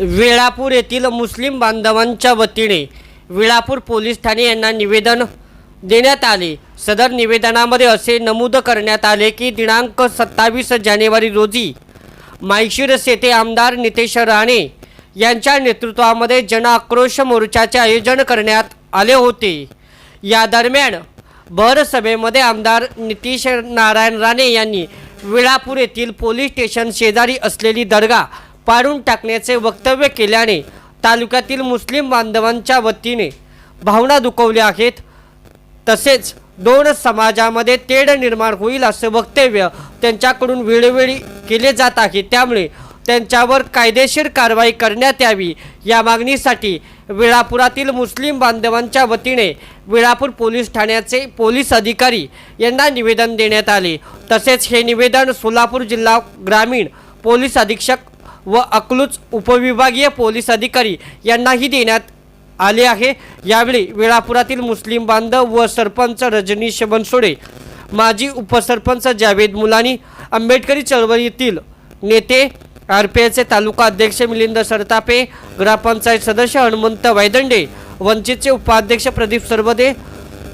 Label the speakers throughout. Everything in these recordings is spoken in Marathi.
Speaker 1: वेळापूर येथील मुस्लिम बांधवांच्या वतीने वेळापूर पोलीस ठाणे यांना निवेदन देण्यात आले. सदर निवेदनामध्ये असे नमूद करण्यात आले की दिनांक सत्तावीस जानेवारी रोजी माळशिरस येथे आमदार नितेश राणे यांच्या नेतृत्वामध्ये जन आक्रोश मोर्चाचे आयोजन करण्यात आले होते. या दरम्यान भर सभेमध्ये आमदार नितीश नारायण राणे यांनी वेळापूर येथील पोलीस स्टेशन शेजारी असलेली दर्गा पाडून टाकण्याचे वक्तव्य केल्याने तालुक्यातील मुस्लिम बांधवांच्या वतीने भावना दुखवल्या आहेत. तसेच दोन समाजामध्ये तेढ निर्माण होईल असे वक्तव्य त्यांच्याकडून वेळोवेळी केले जात आहे. त्यामुळे त्यांच्यावर कायदेशीर कारवाई करण्यात यावी या मागणीसाठी वेळापुरातील मुस्लिम बांधवांच्या वतीने वेळापूर पोलीस ठाण्याचे पोलीस अधिकारी यांना निवेदन देण्यात आले. तसेच हे निवेदन सोलापूर जिल्हा ग्रामीण पोलीस अधीक्षक व अकलूज उपविभागीय पोलीस अधिकारी यांनाही देण्यात आले आहे. यावेळी वेळापुरातील मुस्लिम बांधव व सरपंच रजनीश बनसोडे माजी उपसरपंच जावेद मुलानी आंबेडकरी चळवळीतील नेते आर पी एचे तालुका अध्यक्ष मिलिंद सरतापे ग्रामपंचायत सदस्य हनुमंत वैदंडे वंचितचे उपाध्यक्ष प्रदीप सरवदे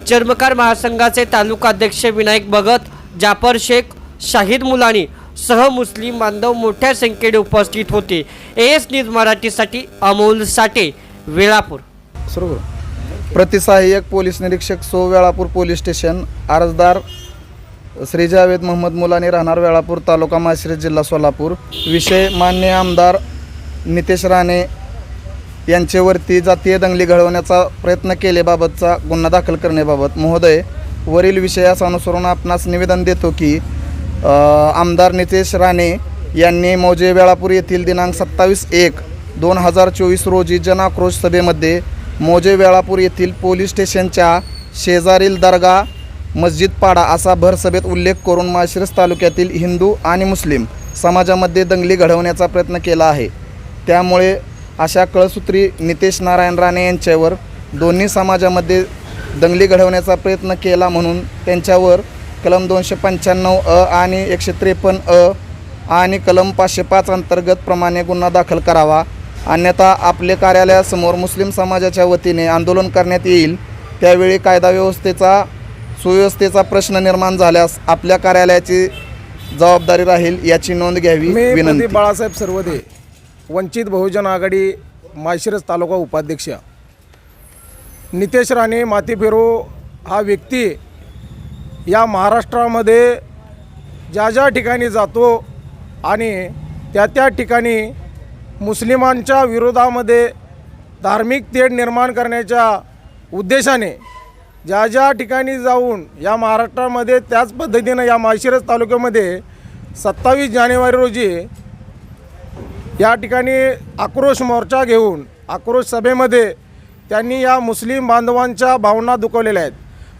Speaker 1: चर्मकार महासंघाचे तालुका अध्यक्ष विनायक भगत जाफर शेख शाहिद मुलानी सह मुस्लिम बांधव मोठ्या संख्येने उपस्थित होते. एस न्यूज मराठीसाठी अमोल साठे वेळापूर.
Speaker 2: सुरू प्रतिसहाय्यक पोलीस निरीक्षक सो वेळापूर पोलीस स्टेशन अर्जदार श्री जावेद मोहम्मद मुलानी राहणार वेळापूर तालुका माश्री जिल्हा सोलापूर. विषय मान्य आमदार नितेश राणे यांचेवरती जातीय दंगली घडवण्याचा प्रयत्न केलेबाबतचा गुन्हा दाखल करण्याबाबत महोदय वरील विषयास अनुसरून आपणास निवेदन देतो की आमदार नितेश राणे यांनी मौजे वेळापूर येथील दिनांक सत्तावीस एक दोन हजार चोवीस रोजी जनाक्रोश सभेमध्ये मोजे वेळापूर येथील पोलीस स्टेशनच्या शेजारील दर्गा मस्जिद पाडा असा भरसभेत उल्लेख करून माळशिरस तालुक्यातील हिंदू आणि मुस्लिम समाजामध्ये दंगली घडवण्याचा प्रयत्न केला आहे. त्यामुळे अशा कळसूत्री नितेश नारायण राणे यांच्यावर दोन्ही समाजामध्ये दंगली घडवण्याचा प्रयत्न केला म्हणून त्यांच्यावर कलम दोनशे पंच्याण्णव अ आणि एकशे त्रेपन्न अ आणि कलम पाचशे पाच अंतर्गत प्रमाणे गुन्हा दाखल करावा. अन्यथा आपले कार्यालयासमोर मुस्लिम समाजाच्या वतीने आंदोलन करण्यात येईल. त्यावेळी कायदा व्यवस्थेचा सुव्यवस्थेचा प्रश्न निर्माण झाल्यास आपल्या कार्यालयाची जबाबदारी राहील याची नोंद घ्यावी विनंती.
Speaker 3: बाळासाहेब सर्वदे वंचित बहुजन आघाडी माळशिरस तालुका उपाध्यक्ष. नितेश राणे माती फेरो हा व्यक्ती या महाराष्ट्रामध्ये ज्या ज्या ठिकाणी जातो आणि त्या त्या ठिकाणी मुस्लिमांच्या विरोधामध्ये धार्मिक तेढ निर्माण करण्याच्या उद्देशाने ज्या ज्या ठिकाणी जाऊन या महाराष्ट्रामध्ये त्याच पद्धतीनं या माळशिरस तालुक्यामध्ये सत्तावीस जानेवारी रोजी या ठिकाणी आक्रोश मोर्चा घेऊन आक्रोश सभेमध्ये त्यांनी या मुस्लिम बांधवांच्या भावना दुखवलेल्या आहेत.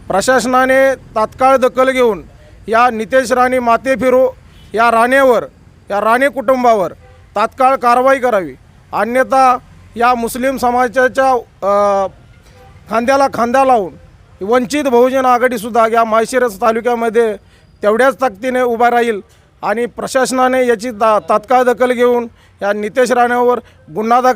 Speaker 3: प्रशासनाने तात्काळ दखल घेऊन या नितेश राणे माते फिरो या राणेवर या राणे कुटुंबावर तात्काळ कारवाई करावी. अन्यथा या मुस्लिम समाजाच्या खांद्याला खांदा लावून वंचित बहुजन आघाडीसुद्धा या माळशिरस तालुक्यामध्ये तेवढ्याच ताकदीने उभा राहील आणि प्रशासनाने याची ता तात्काळ दखल घेऊन या नितेश राणेवर गुन्हा दाखल